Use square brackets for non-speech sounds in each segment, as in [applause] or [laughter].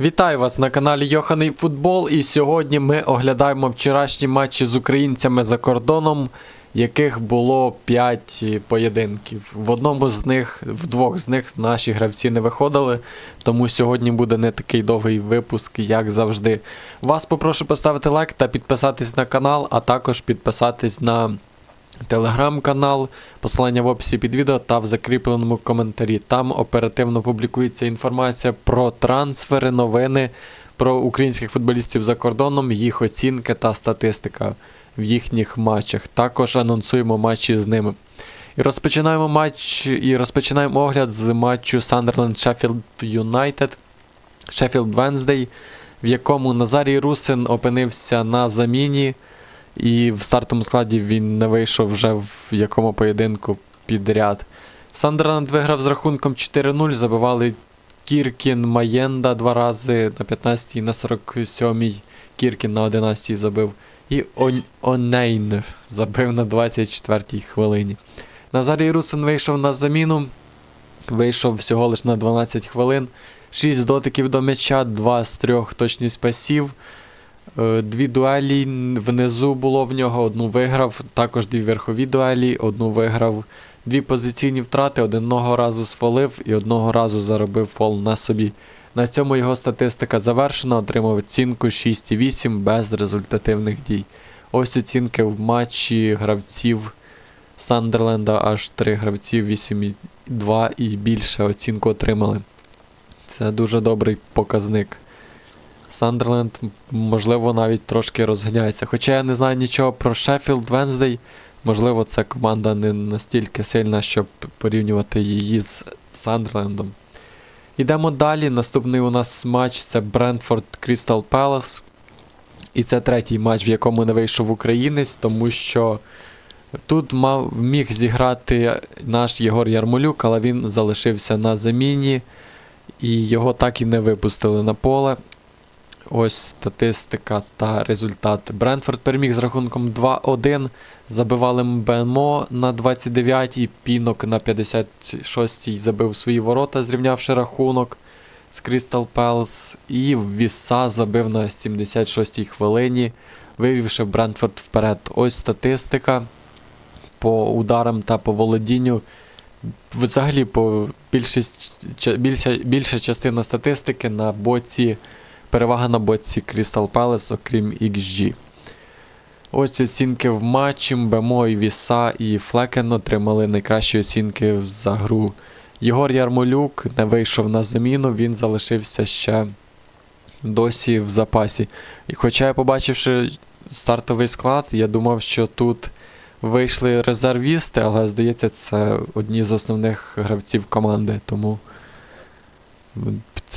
Вітаю вас на каналі Йоханий Футбол. І сьогодні ми оглядаємо вчорашні матчі з українцями за кордоном, яких було 5 поєдинків. В одному з них, в двох з них наші гравці не виходили, тому сьогодні буде не такий довгий випуск, як завжди. Вас попрошу поставити лайк та підписатись на канал, а також підписатись на телеграм-канал, посилання в описі під відео та в закріпленому коментарі. Там оперативно публікується інформація про трансфери, новини, про українських футболістів за кордоном, їх оцінки та статистика в їхніх матчах. Також анонсуємо матчі з ними. І розпочинаємо матч і розпочинаємо огляд з матчу Sunderland Sheffield United Sheffield Wednesday, в якому Назарій Русин опинився на заміні. І в стартовому складі він не вийшов вже в якому поєдинку підряд. Сандерленд виграв з рахунком 4-0, забивали Кіркін, Маєнда два рази на 15-й, на 47-й. Кіркін на 11-й забив. І Он- Онейн забив на 24-й хвилині. Назарій Русин вийшов на заміну. Вийшов всього лише на 12 хвилин. 6 дотиків до м'яча, 2 з 3 точність пасів. Е, Дві дуелі внизу було в нього, одну виграв, також дві верхові дуелі, одну виграв, дві позиційні втрати, одного разу свалив і одного разу заробив фол на собі. На цьому його статистика завершена, отримав оцінку 6,8 без результативних дій. Ось оцінки в матчі гравців Сандерленда, аж три гравці 8,2 і більше оцінку отримали. Це дуже добрий показник. Сандерленд, можливо, навіть трошки розганяється. Хоча я не знаю нічого про Шеффілд Венздей. Можливо, ця команда не настільки сильна, щоб порівнювати її з Сандерлендом. Йдемо далі. Наступний у нас матч це Брентфорд Крістал Пелас. І це третій матч, в якому не вийшов українець, тому що тут мав, міг зіграти наш Єгор Ярмолюк, але він залишився на заміні, і його так і не випустили на поле. Ось статистика та результати. Брентфорд переміг з рахунком 2-1. Забивали МБМО на 29-й, Пінок на 56-й забив свої ворота, зрівнявши рахунок з Crystal Palace. І Віса забив на 76-й хвилині, вивівши Брентфорд вперед. Ось статистика по ударам та по володінню. Взагалі, по більшість, більша, більша частина статистики на боці. Перевага на боці Crystal Palace, окрім XG. Ось оцінки в матчі. Бемо і Віса і Флекен отримали найкращі оцінки за гру. Єгор Ярмолюк не вийшов на заміну, він залишився ще досі в запасі. І хоча я побачивши стартовий склад, я думав, що тут вийшли резервісти, але здається, це одні з основних гравців команди. Тому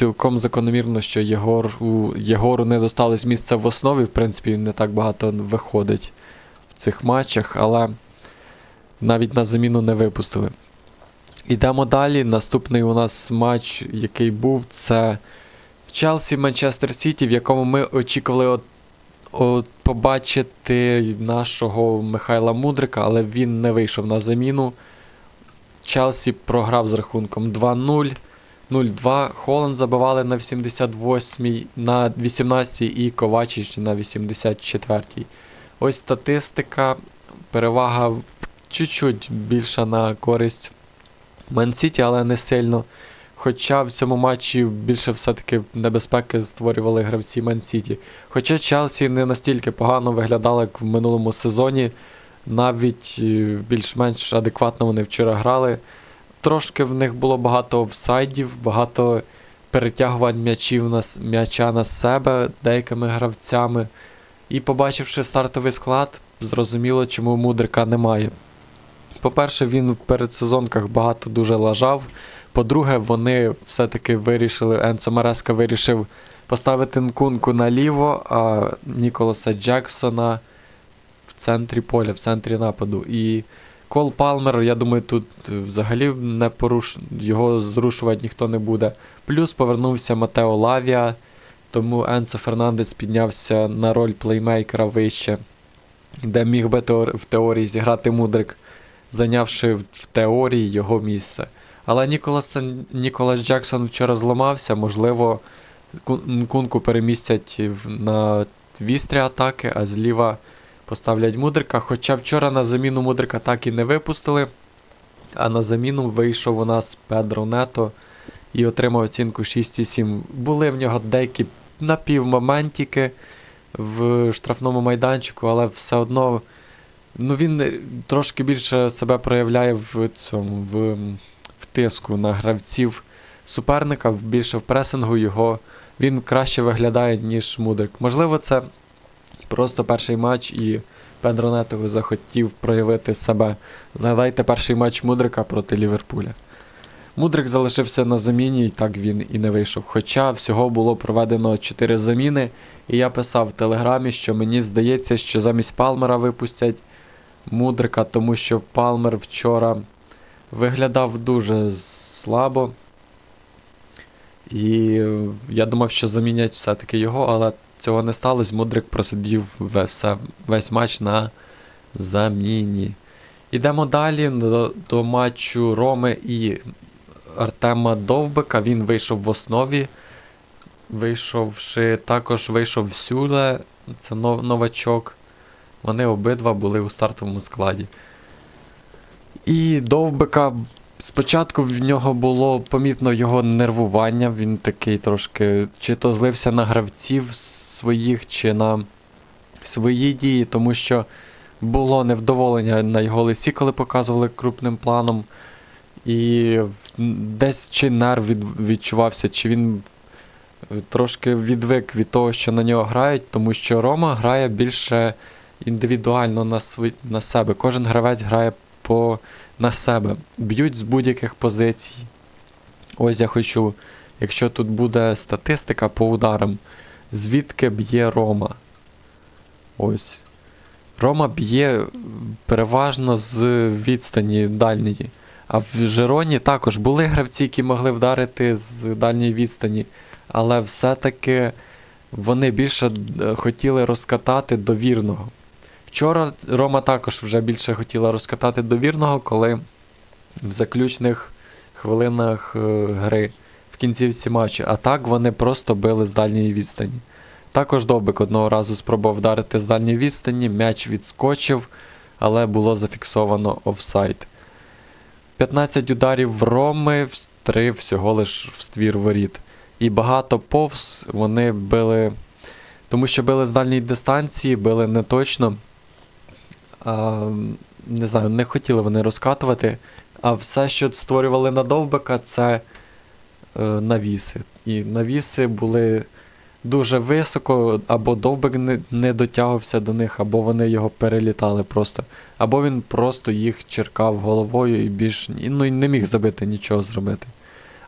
цілком закономірно, що Єгор, у Єгору не досталось місця в основі. В принципі, він не так багато виходить в цих матчах, але навіть на заміну не випустили. Йдемо далі. Наступний у нас матч, який був, це Челсі Манчестер Сіті, в якому ми очікували от, от побачити нашого Михайла Мудрика, але він не вийшов на заміну. Челсі програв з рахунком 2-0. 0-2. Холланд забивали на 88-й, на 18-й і Ковачич на 84-й. Ось статистика. Перевага чуть-чуть більша на користь Ман-Сіті, але не сильно. Хоча в цьому матчі більше все-таки небезпеки створювали гравці Ман-Сіті. Хоча Челсі не настільки погано виглядали, як в минулому сезоні, навіть е, більш-менш адекватно вони вчора грали. Трошки в них було багато офсайдів, багато перетягувань м'ячів на, м'яча на себе деякими гравцями. І побачивши стартовий склад, зрозуміло, чому мудрика немає. По-перше, він в передсезонках багато дуже лажав. По-друге, вони все-таки вирішили, Енцо Мареска вирішив поставити Нкунку наліво, а Ніколаса Джексона в центрі поля, в центрі нападу. І Кол Палмер, я думаю, тут взагалі не поруш... його зрушувати ніхто не буде. Плюс повернувся Матео Лавія, тому Енцо Фернандес піднявся на роль плеймейкера вище, де міг би теор... в теорії зіграти Мудрик, зайнявши в теорії його місце. Але Ніколас, Ніколас Джексон вчора зламався, можливо, Кунку перемістять на вістрі атаки, а зліва поставлять Мудрика. Хоча вчора на заміну Мудрика так і не випустили. А на заміну вийшов у нас Педро Нето і отримав оцінку 6,7. Були в нього деякі напівмоментики в штрафному майданчику, але все одно ну, він трошки більше себе проявляє в цьому в, в тиску на гравців суперника, більше в пресингу його він краще виглядає, ніж Мудрик. Можливо, це просто перший матч і Педро Нето захотів проявити себе. Згадайте перший матч Мудрика проти Ліверпуля. Мудрик залишився на заміні, і так він і не вийшов. Хоча всього було проведено 4 заміни, і я писав в телеграмі, що мені здається, що замість Палмера випустять Мудрика, тому що Палмер вчора виглядав дуже слабо. І е, я думав, що замінять все-таки його, але цього не сталося. Мудрик просидів все, весь матч на заміні. Ідемо далі до, до матчу Роми і Артема Довбика. Він вийшов в основі. Вийшовши, також вийшов Сюле, це нов- новачок. Вони обидва були у стартовому складі. І Довбика спочатку в нього було помітно його нервування. Він такий трошки чи то злився на гравців своїх, чи на свої дії, тому що було невдоволення на його лиці, коли показували крупним планом. І десь чи нерв від, відчувався, чи він трошки відвик від того, що на нього грають, тому що Рома грає більше індивідуально на, свій, на себе. Кожен гравець грає по, на себе. Б'ють з будь-яких позицій. Ось я хочу, якщо тут буде статистика по ударам, звідки б'є Рома. Ось. Рома б'є переважно з відстані дальньої. А в Жероні також були гравці, які могли вдарити з дальньої відстані, але все-таки вони більше е, хотіли розкатати до вірного. Вчора Рома також вже більше хотіла розкатати до вірного, коли в заключних хвилинах е, гри в кінцівці матчу. А так вони просто били з дальньої відстані. Також Довбик одного разу спробував вдарити з дальньої відстані, м'яч відскочив, але було зафіксовано офсайд. 15 ударів в Роми, 3 всього лиш в ствір воріт. І багато повз вони били, тому що били з дальньої дистанції, били не точно. А, не знаю, не хотіли вони розкатувати. А все, що створювали на довбика, це навіси. І навіси були дуже високо, або довбик не, не дотягувався до них, або вони його перелітали просто. Або він просто їх черкав головою і більш ну, не міг забити нічого зробити.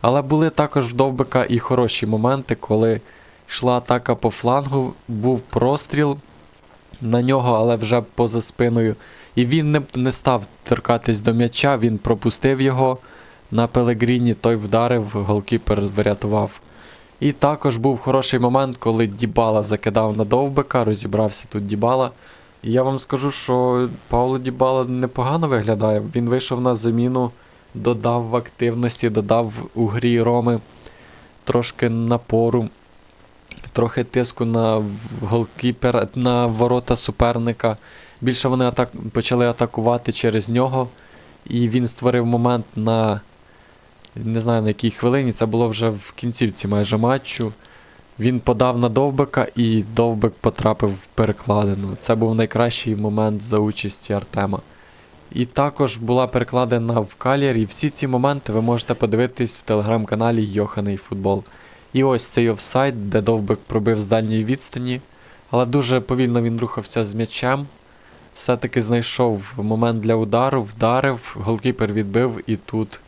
Але були також в довбика і хороші моменти, коли йшла атака по флангу, був простріл на нього, але вже поза спиною. І він не, не став торкатись до м'яча, він пропустив його на Пелегріні, той вдарив, голкіпер врятував. І також був хороший момент, коли Дібала закидав на довбика, розібрався тут Дібала. І я вам скажу, що Пауло Дібала непогано виглядає. Він вийшов на заміну, додав в активності, додав у грі Роми трошки напору, трохи тиску на голкіпера, на ворота суперника. Більше вони атак... почали атакувати через нього. І він створив момент на не знаю на якій хвилині, це було вже в кінцівці майже матчу. Він подав на довбика і довбик потрапив в перекладину. Це був найкращий момент за участі Артема. І також була перекладена в калірі. Всі ці моменти ви можете подивитись в телеграм-каналі Йоханий Футбол. І ось цей офсайд, де довбик пробив з дальньої відстані, але дуже повільно він рухався з м'ячем. Все-таки знайшов момент для удару, вдарив, голкіпер відбив, і тут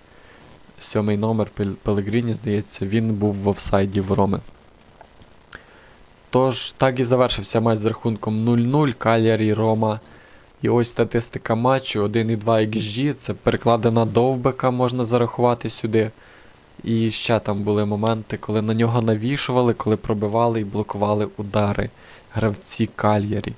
сьомий номер Пелегріні, здається, він був в офсайді в Роми. Тож, так і завершився матч з рахунком 0-0, Калярі, Рома. І ось статистика матчу 1,2 XG, це перекладена довбика, можна зарахувати сюди. І ще там були моменти, коли на нього навішували, коли пробивали і блокували удари гравці Кальярі.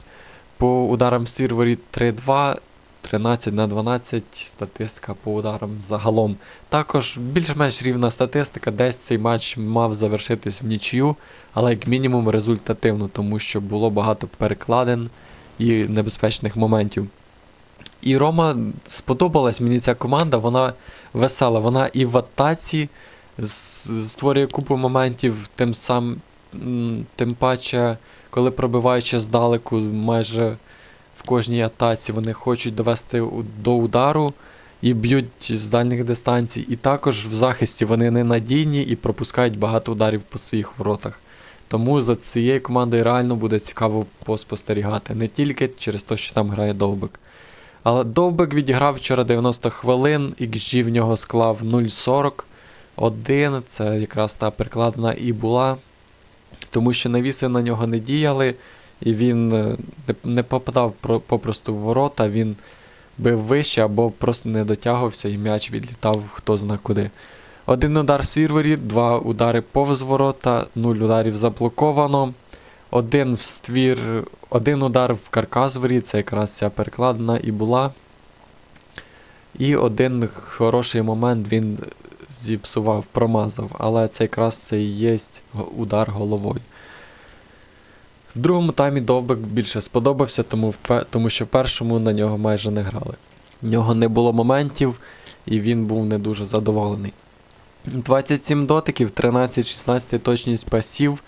По ударам ствір воріт 3-2, 13 на 12 статистика по ударам загалом. Також більш-менш рівна статистика, десь цей матч мав завершитись в нічию, але як мінімум результативно, тому що було багато перекладин і небезпечних моментів. І Рома сподобалась мені ця команда, вона весела, вона і в атаці створює купу моментів, тим сам, тим паче, коли пробиваючи здалеку, майже в кожній атаці вони хочуть довести до удару і б'ють з дальніх дистанцій. І також в захисті вони ненадійні і пропускають багато ударів по своїх воротах. Тому за цією командою реально буде цікаво поспостерігати, не тільки через те, що там грає Довбик. Але Довбик відіграв вчора 90 хвилин, XG в нього склав 0,41. Це якраз та перекладена і була. Тому що навіси на нього не діяли, і він е, не, попадав попросту в ворота, він бив вище або просто не дотягувався, і м'яч відлітав хто зна куди. Один удар свій воріт, два удари повз ворота, нуль ударів заблоковано. Один в ствір, один удар в каркас воріт, це якраз ця перекладина і була. І один хороший момент він зіпсував, промазав, але це якраз це і є удар головою. В другому таймі Довбик більше сподобався, тому, в тому що в першому на нього майже не грали. В нього не було моментів, і він був не дуже задоволений. 27 дотиків, 13-16 точність пасів.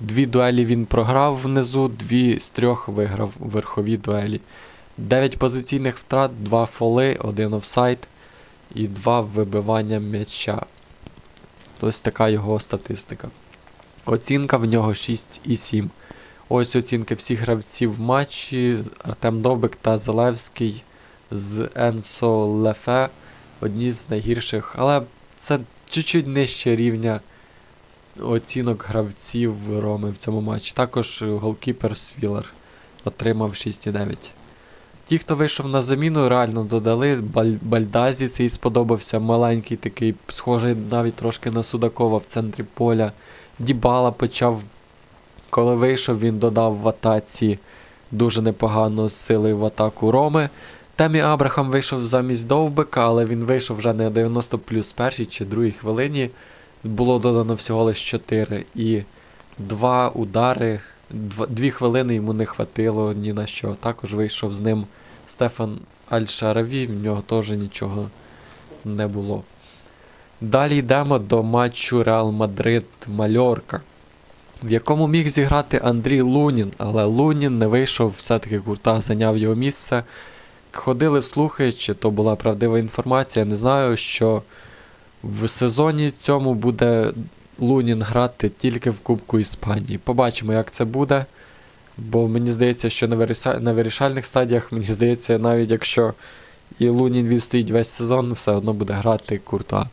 Дві дуелі він програв внизу, дві з трьох виграв у верховій дуелі. 9 позиційних втрат, 2 фоли, 1 офсайд і 2 вибивання м'яча. Ось така його статистика. Оцінка в нього 6,7. Ось оцінки всіх гравців в матчі. Артем Довбик та Залевський з Енсо Лефе. Одні з найгірших, але це чуть-чуть нижче рівня оцінок гравців Роми в цьому матчі. Також голкіпер Свілер отримав 6,9. Ті, хто вийшов на заміну, реально додали. Баль- Бальдазі цей сподобався. Маленький такий, схожий навіть трошки на Судакова в центрі поля. Дібала почав, коли вийшов, він додав в атаці дуже непогано з сили в атаку Роми. Темі Абрахам вийшов замість Довбика, але він вийшов вже не 90 плюс першій чи другій хвилині. Було додано всього лише 4. І два удари, дв- дві хвилини йому не хватило ні на що. Також вийшов з ним Стефан Аль-Шараві, в нього теж нічого не було. Далі йдемо до матчу Реал Мадрид Мальорка, в якому міг зіграти Андрій Лунін, але Лунін не вийшов, все-таки Курта зайняв його місце. Ходили слухи, чи то була правдива інформація, не знаю, що в сезоні цьому буде Лунін грати тільки в Кубку Іспанії. Побачимо, як це буде. Бо мені здається, що на вирішальних стадіях, [laughs] мені здається, навіть якщо і Лунін відстоїть весь сезон, все одно буде грати Курта.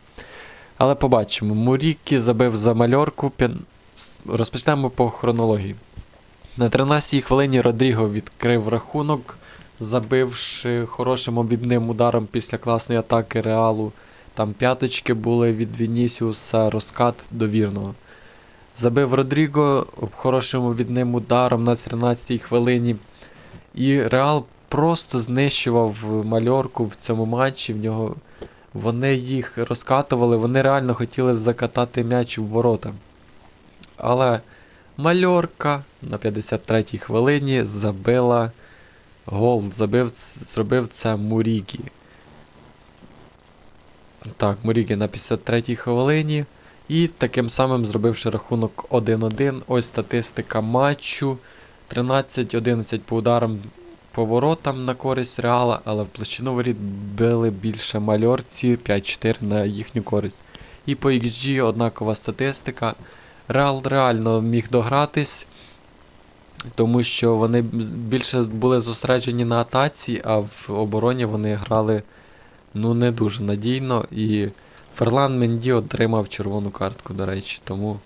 Але побачимо. Мурікі забив за мальорку. Розпочнемо по хронології. На 13-й хвилині Родріго відкрив рахунок, забивши хорошим обідним ударом після класної атаки Реалу. Там п'яточки були від Вінісіуса, розкат до вірного. Забив Родріго хорошим обідним ударом на 13-й хвилині. І Реал просто знищував мальорку в цьому матчі. В нього вони їх розкатували, вони реально хотіли закатати м'яч у ворота. Але Мальорка на 53-й хвилині забила гол. Забив, зробив це Мурігі. Так, Мурігі на 53-й хвилині. І таким самим зробивши рахунок 1-1. Ось статистика матчу. 13-11 по ударам по воротам на користь Реала, але в площину воріт били більше мальорці 5-4 на їхню користь. І по XG однакова статистика. Реал реально міг догратись, тому що вони більше були зосереджені на атаці, а в обороні вони грали ну не дуже надійно. І Ферлан Менді отримав червону картку, до речі, тому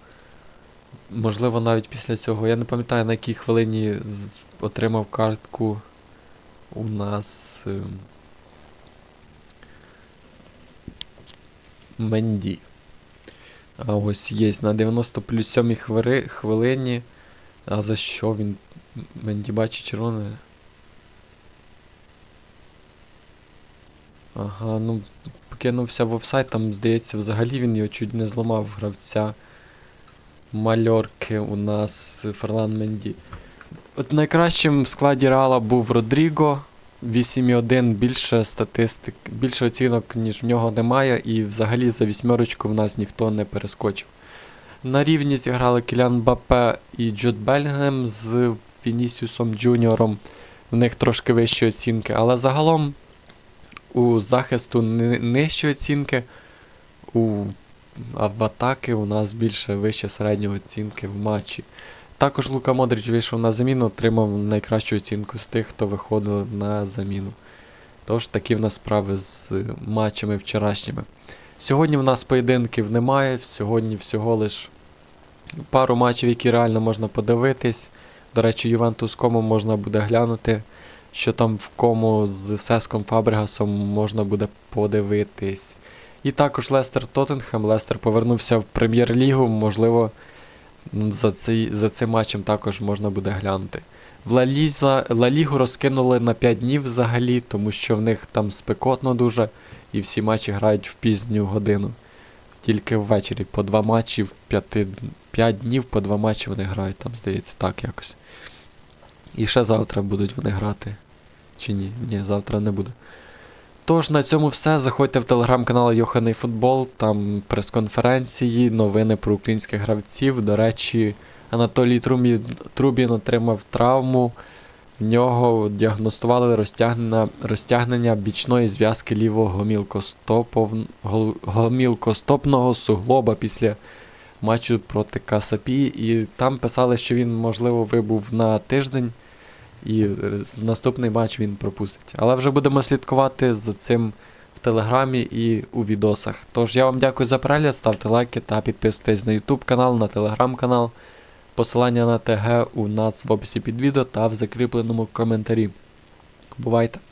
можливо навіть після цього. Я не пам'ятаю на якій хвилині отримав картку у нас ем, Менді. А ось є на 90 плюс 7 хвили, хвилині. А за що він Менді бачить червоне? Ага, ну кинувся в офсайд, там, здається, взагалі він його чуть не зламав гравця. Мальорки у нас Ферлан Менді. От найкращим в складі Реала був Родріго. 8,1 більше статистик, більше оцінок, ніж в нього немає, і взагалі за вісьмерочку в нас ніхто не перескочив. На рівні зіграли Кілян Бапе і Джуд Бельгем з Вінісіусом Джуніором. В них трошки вищі оцінки, але загалом у захисту нижчі оцінки, у, а в атаки у нас більше вище середньої оцінки в матчі. Також Лука Модрич вийшов на заміну, отримав найкращу оцінку з тих, хто виходив на заміну. Тож такі в нас справи з е, матчами вчорашніми. Сьогодні в нас поєдинків немає, сьогодні всього лиш пару матчів, які реально можна подивитись. До речі, Ювентус кому можна буде глянути, що там в кому з Сеском Фабрегасом можна буде подивитись. І також Лестер Тоттенхем. Лестер повернувся в прем'єр-лігу, можливо, за, цей, за цим матчем також можна буде глянути. В Ла, Ліза, Ла Лігу розкинули на 5 днів взагалі, тому що в них там спекотно дуже, і всі матчі грають в пізню годину. Тільки ввечері по два матчі в 5, 5 днів по два матчі вони грають, там, здається, так якось. І ще завтра будуть вони грати. Чи ні? Ні, завтра не буде. Тож на цьому все. Заходьте в телеграм-канал Йоханий Футбол, там прес-конференції, новини про українських гравців. До речі, Анатолій Трубін, Трубін отримав травму. В нього діагностували розтягнення, розтягнення бічної зв'язки лівого гомілкостопного суглоба після матчу проти Касапі. І там писали, що він, можливо, вибув на тиждень, і наступний матч він пропустить. Але вже будемо слідкувати за цим в телеграмі і у відосах. Тож я вам дякую за перегляд, ставте лайки та підписуйтесь на YouTube канал, на телеграм канал. Посилання на ТГ у нас в описі під відео та в закріпленому коментарі. Бувайте!